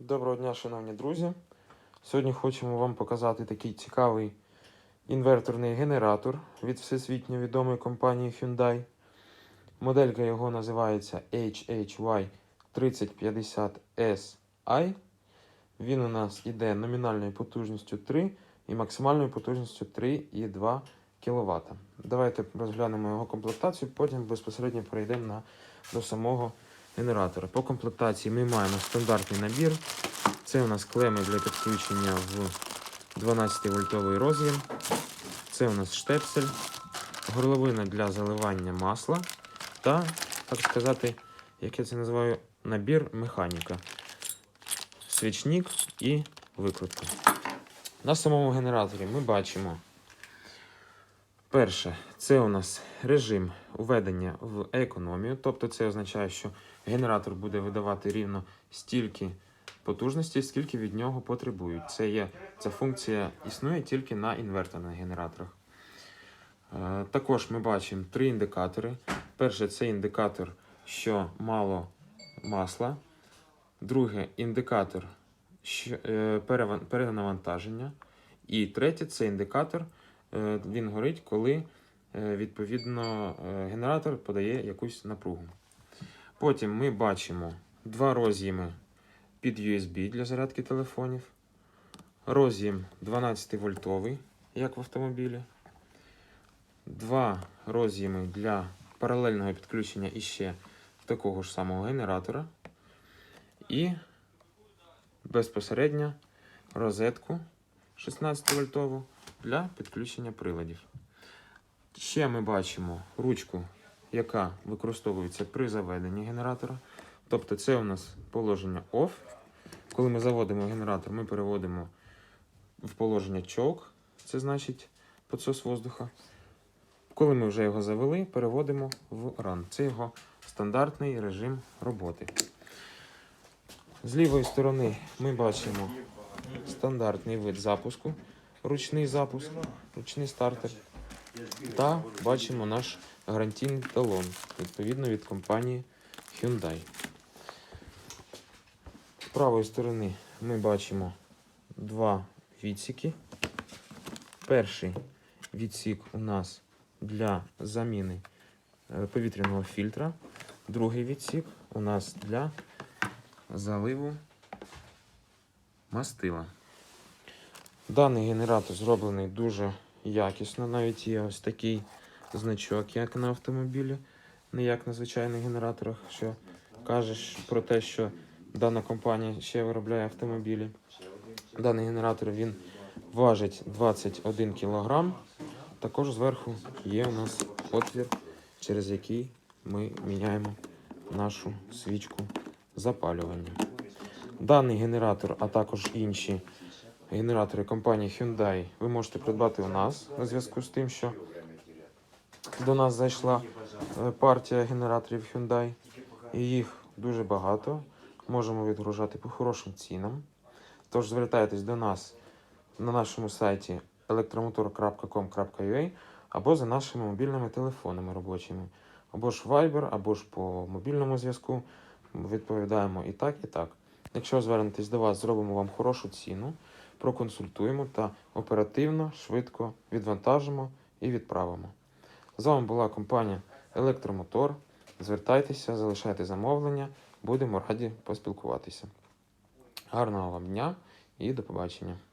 Доброго дня, шановні друзі. Сьогодні хочемо вам показати такий цікавий інверторний генератор від всесвітньо відомої компанії Hyundai. Моделька його називається HHY 3050SI. Він у нас іде номінальною потужністю 3 і максимальною потужністю 3,2 кВт. Давайте розглянемо його комплектацію, потім безпосередньо перейдемо на, до самого генератора. По комплектації ми маємо стандартний набір. Це у нас клеми для підключення в 12 вольтовий роз'єм. Це у нас штепсель, горловина для заливання масла та, так сказати, як я це називаю, набір механіка. Свічник і викрутка. На самому генераторі ми бачимо. Перше, це у нас режим введення в економію. Тобто це означає, що генератор буде видавати рівно стільки потужності, скільки від нього потребують. Це є, ця функція існує тільки на інверторних генераторах. Е, також ми бачимо три індикатори. Перше це індикатор, що мало масла. Друге індикатор е, перенавантаження. І третє це індикатор. Е, Він горить, коли е, відповідно е, генератор подає якусь напругу. Потім ми бачимо два роз'єми під USB для зарядки телефонів. Роз'єм 12 вольтовий, як в автомобілі. Два роз'єми для паралельного підключення іще такого ж самого генератора. І безпосередньо розетку 16 вольтову для підключення приладів. Ще ми бачимо ручку, яка використовується при заведенні генератора. Тобто це у нас положення OFF. Коли ми заводимо генератор, ми переводимо в положення choke, це значить підсос воздуха. Коли ми вже його завели, переводимо в run. Це його стандартний режим роботи. З лівої сторони ми бачимо стандартний вид запуску, ручний запуск, ручний стартер. Та бачимо наш гарантійний талон, відповідно від компанії Hyundai. З правої сторони ми бачимо два відсіки. Перший відсік у нас для заміни е, повітряного фільтра. Другий відсік у нас для заливу мастила. Даний генератор зроблений дуже якісно. Навіть є ось такий значок, як на автомобілі, не як на звичайних генераторах, що каже про те, що дана компанія ще виробляє автомобілі. Даний генератор він важить 21 кг. Також зверху є у нас отвір, через який ми міняємо нашу свічку запалювання. Даний генератор, а також інші генератори компанії Hyundai ви можете придбати у нас у зв'язку з тим, що до нас зайшла е, партія генераторів Hyundai, і їх дуже багато. Можемо відгружати по хорошим цінам. Тож звертайтесь до нас на нашому сайті elektromotor.com.ua або за нашими мобільними телефонами робочими, або ж Viber, або ж по мобільному зв'язку. Відповідаємо і так, і так. Якщо звернетесь до вас, зробимо вам хорошу ціну, проконсультуємо та оперативно, швидко відвантажимо і відправимо. З вами була компанія Електромотор. Звертайтеся, залишайте замовлення, будемо раді поспілкуватися. Гарного вам дня і до побачення!